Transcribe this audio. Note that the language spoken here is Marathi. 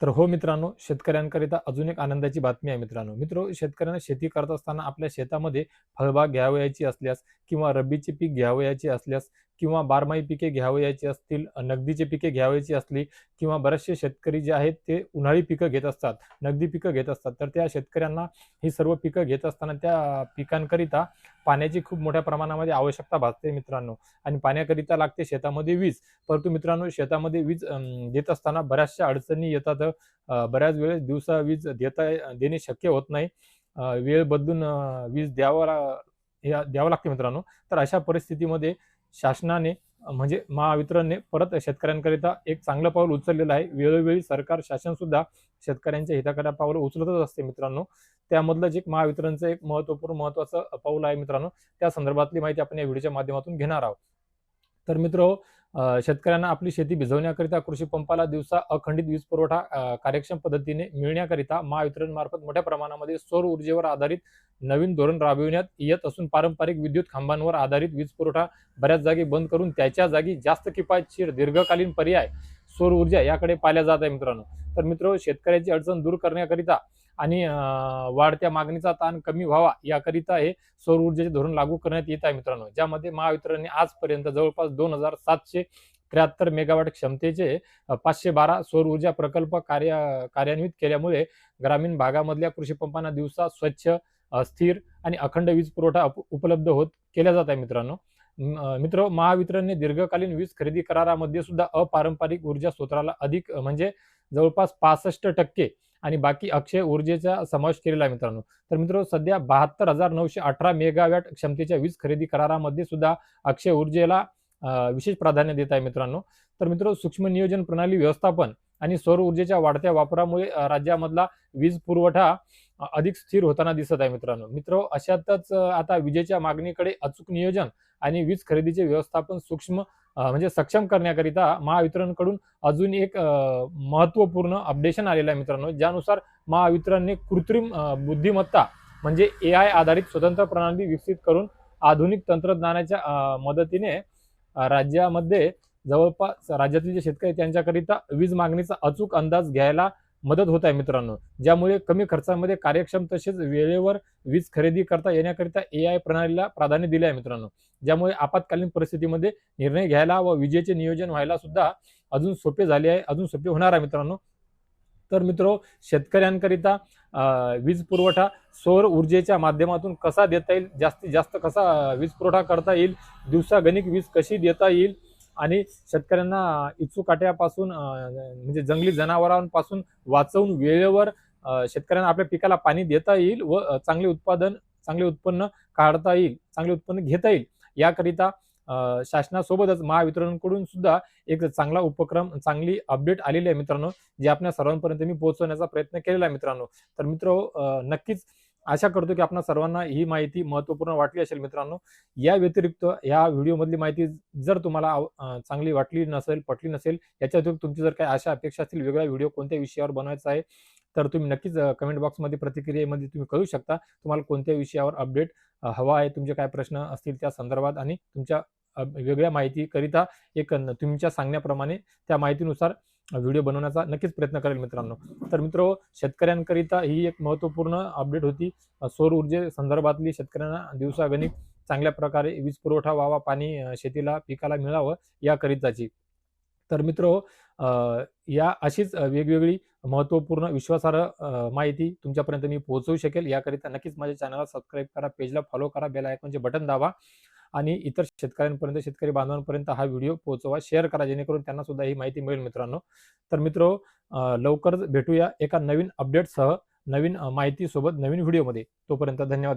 तर हो मित्रांनो शेतकऱ्यांकरिता अजून एक आनंदाची बातमी आहे मित्रांनो. मित्र शेतकऱ्यांना शेती करत असताना आपल्या शेतामध्ये फळबाग घ्यावयाची असल्यास किंवा रब्बीचे पीक घ्यावयाचे असल्यास किंवा बारमाही पिके घ्यावयाची असतील नगदीचे पिके घ्यावयाची असली किंवा बरेचसे शेतकरी जे आहेत ते उन्हाळी पिकं घेत असतात नगदी पिकं घेत असतात. तर त्या शेतकऱ्यांना ही सर्व पिकं घेत असताना त्या पिकांकरिता पाण्याची खूप मोठ्या प्रमाणामध्ये आवश्यकता भासते मित्रांनो. आणि पाण्याकरिता लागते शेतामध्ये वीज. परंतु मित्रांनो शेतामध्ये वीज देत असताना बऱ्याचशा अडचणी येतात. बऱ्याच वेळेस दिवसा वीज देता देणे शक्य होत नाही. वेळ बदलून वीज द्यावं द्यावं लागते मित्रांनो. तर अशा परिस्थितीमध्ये शासनाने म्हणजे महावितरणने परत शेतकऱ्यांकरिता एक चांगलं पाऊल उचललेलं आहे. वेळोवेळी सरकार शासन सुद्धा शेतकऱ्यांच्या हिताकरिता पाऊल उचलतच असते मित्रांनो. त्यामधलं जे महावितरणचं एक महत्त्वपूर्ण महत्वाचं पाऊल आहे मित्रांनो त्या संदर्भातली माहिती आपण या व्हिडिओच्या माध्यमातून घेणार आहोत. तर मित्र हो, शेतकऱ्यांना आपली शेती भिजवण्याकरिता कृषी पंपाला दिवसा अखंडित वीज पुरवठा कार्यक्षम पद्धतीने मिळण्याकरिता महावितरण मार्फत मोठ्या प्रमाणामध्ये सौर ऊर्जेवर आधारित नवीन धोरण राबविण्यात येत असून पारंपरिक विद्युत खांबांवर आधारित वीज पुरवठा बऱ्याच जागी बंद करून त्याच्या जागी जास्त किफायतशीर दीर्घकालीन पर्याय सौर ऊर्जा याकडे पाहिल्या जात आहे मित्रांनो. तर मित्र शेतकऱ्याची अडचण दूर करण्याकरिता आणि वाढत्या मागणीचा ताण कमी व्हावा याकरिता हे सौर ऊर्जेचे धोरण लागू करण्यात येत आहे मित्रांनो. ज्यामध्ये महावितरणने आजपर्यंत जवळपास दोन हजार सातशे त्र्याहत्तर मेगावॅट क्षमतेचे पाचशे बारा सौर ऊर्जा प्रकल्प कार्य कार्यान्वित केल्यामुळे ग्रामीण भागामधल्या कृषी पंपांना दिवसा स्वच्छ स्थिर आणि अखंड वीज पुरवठा उप- उपलब्ध होत केला जात आहे मित्रांनो. मित्र महावितरणने दीर्घकालीन वीज खरेदी करारामध्ये सुद्धा अपारंपरिक ऊर्जा स्त्रोत्राला अधिक म्हणजे जवळपास पासष्ट टक्के आणि बाकी अक्षय ऊर्जेचा समावेश केलेला आहे मित्रांनो. तर मित्र सध्या बहात्तर हजार नऊशे अठरा मेगावॅट क्षमतेच्या वीज खरेदी करारामध्ये सुद्धा अक्षय ऊर्जेला विशेष प्राधान्य देत आहे मित्रांनो. तर मित्र सूक्ष्म नियोजन प्रणाली व्यवस्थापन आणि सौर ऊर्जेच्या वाढत्या वापरामुळे राज्यामधला वीज पुरवठा अधिक स्थिर होताना दिसत आहे मित्रांनो. मित्र अशातच आता विजेच्या मागणीकडे अचूक नियोजन आणि वीज खरेदीचे व्यवस्थापन सूक्ष्म म्हणजे सक्षम करण्याकरिता महावितरणकडून अजून एक महत्त्वपूर्ण अपडेशन आलेलं आहे मित्रांनो ज्यानुसार महावितरणने कृत्रिम बुद्धिमत्ता म्हणजे ए आय आधारित स्वतंत्र प्रणाली विकसित करून आधुनिक तंत्रज्ञानाच्या मदतीने राज्यामध्ये जवळपास राज्यातील जे शेतकरी त्यांच्याकरिता वीज मागणीचा अचूक अंदाज घ्यायला मदत होत आहे मित्रांनो. ज्यामुळे कमी खर्चामध्ये कार्यक्षम तसेच वेळेवर वीज खरेदी करता येण्याकरिता ए आय प्रणालीला प्राधान्य दिले आहे मित्रांनो. ज्यामुळे आपत्कालीन परिस्थितीमध्ये निर्णय घ्यायला व विजेचे नियोजन व्हायला सुद्धा अजून सोपे झाले आहे अजून सोपे होणार आहे मित्रांनो. तर मित्र शेतकऱ्यांकरिता वीज पुरवठा सौर ऊर्जेच्या माध्यमातून कसा देता येईल? जास्तीत जास्त कसा वीज पुरवठा करता येईल? दिवसागणिक वीज कशी देता येईल? आणि शेतकऱ्यांना इचूकाट्यापासून अ, म्हणजे जंगली जनावरांपासून वाचवून वेळेवर शेतकऱ्यांना आपल्या पिकाला पाणी देता येईल व चांगले उत्पादन चांगले उत्पन्न काढता येईल चांगले उत्पन्न घेता येईल. याकरिता शासनासोबतच महावितरणकडून सुद्धा एक चांगला उपक्रम चांगली अपडेट आलेली आहे मित्रांनो जे आपल्या सर्वांपर्यंत मी पोहोचवण्याचा प्रयत्न केलेला आहे मित्रांनो. तर मित्र हो, नक्कीच आशा करतो की आपल्या सर्वांना ही माहिती महत्त्वपूर्ण वाटली असेल मित्रांनो. या व्यतिरिक्त या व्हिडिओमधली माहिती जर तुम्हाला आव- चांगली वाटली नसेल पटली नसेल याच्या व्यतिरिक्त तुमची जर काही आशा अपेक्षा असतील वेगळा व्हिडिओ कोणत्या विषयावर बनवायचा आहे तर तुम्ही नक्कीच कमेंट बॉक्समध्ये प्रतिक्रियेमध्ये तुम्ही कळू शकता. तुम्हाला कोणत्या विषयावर अपडेट हवा आहे तुमचे काय प्रश्न असतील त्या संदर्भात आणि तुमच्या वेगळ्या माहितीकरिता एक न- तुमच्या सांगण्याप्रमाणे त्या माहितीनुसार व्हिडिओ बनवण्याचा नक्कीच प्रयत्न करेल मित्रांनो. तर मित्र शेतकऱ्यांकरिता ही एक महत्त्वपूर्ण अपडेट होती. सौर ऊर्जे संदर्भातली शेतकऱ्यांना दिवसागणिक चांगल्या प्रकारे वीज पुरवठा व्हावा पाणी शेतीला पिकाला मिळावं याकरिताची. तर मित्र या अशीच वेगवेगळी महत्त्वपूर्ण विश्वासार्ह माहिती तुमच्यापर्यंत मी पोहोचवू शकेल. याकरिता नक्कीच माझ्या चॅनलला सबस्क्राईब करा पेजला फॉलो करा बेल आयकॉनचे बटन दाबा. आणि इतर शेतकऱ्यांपर्यंत शेतकरी बांधवांपर्यंत हा व्हिडिओ पोहोचवा शेअर करा जेणेकरून त्यांना सुद्धा ही माहिती मिळेल मित्रांनो. तर मित्र लवकरच भेटूया एका नवीन अपडेटसह नवीन माहितीसोबत नवीन व्हिडिओमध्ये. तोपर्यंत धन्यवाद.